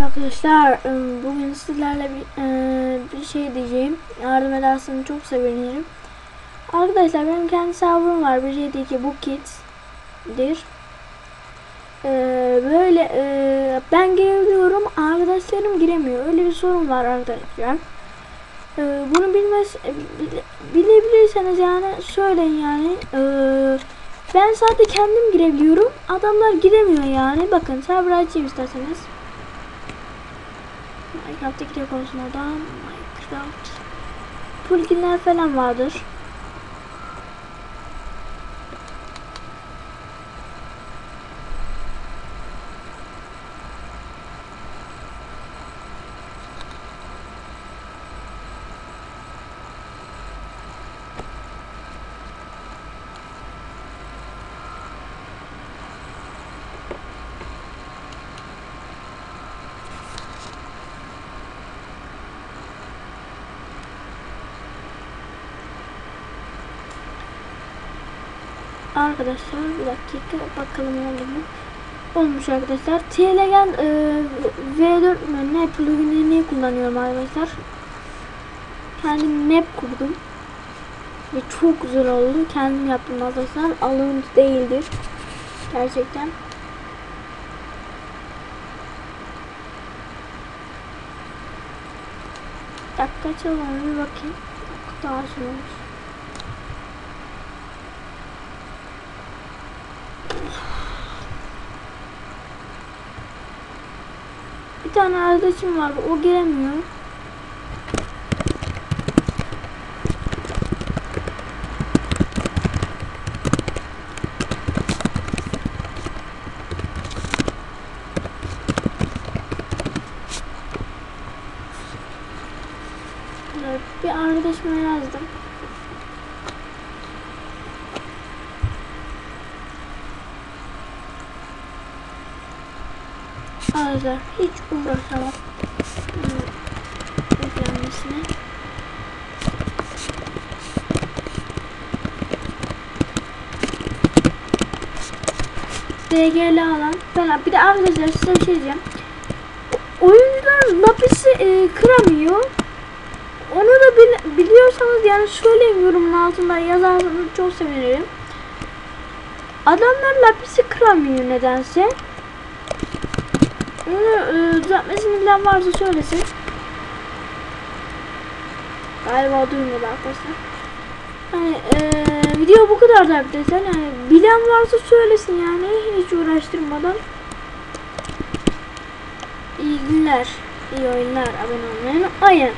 Merhaba arkadaşlar. Ee, Bugün sizlerle bir, e, bir şey diyeceğim. Yardım ederseniz çok sevinirim. Arkadaşlar benim kendi serverım var. 172 bu kids'dir. Ee, böyle e, ben girebiliyorum. Arkadaşlarım giremiyor. Öyle bir sorun var arkadaşlar. Bunu bilmez bile- bilebilirseniz yani söyleyin yani. Ben sadece kendim girebiliyorum. Adamlar giremiyor yani. Bakın server açayım isterseniz. Minecraft'taki konusunda Minecraft pluginler falan vardır. Arkadaşlar bir dakika bakalım oldu mu? Olmuş arkadaşlar. TLGen e, V4 mü ne pluginini kullanıyorum arkadaşlar. Kendim map kurdum. Ve çok güzel oldu. Kendim yaptım arkadaşlar. Alınmış değildir. Gerçekten. Dakika çalalım bir bakayım. Daha olmuş. Bir tane arkadaşım var. O giremiyor. Bir arkadaşıma yazdım. Arkadaşlar hiç uğraşamam. Yüklenmesine. DGL alan falan. Bir de arkadaşlar size şey diyeceğim. Oyuncular lapisi e, kıramıyor. Onu da bil- biliyorsanız yani söyleyin yorumun altında yazarsanız çok sevinirim. Adamlar lapisi kıramıyor nedense. Onu e, düzeltmesini bilen varsa söylesin. Galiba duymadı arkadaşlar. Hani e, video bu kadar da arkadaşlar. Yani bilen varsa söylesin yani hiç uğraştırmadan. İyi günler, iyi oyunlar, abone olmayı unutmayın.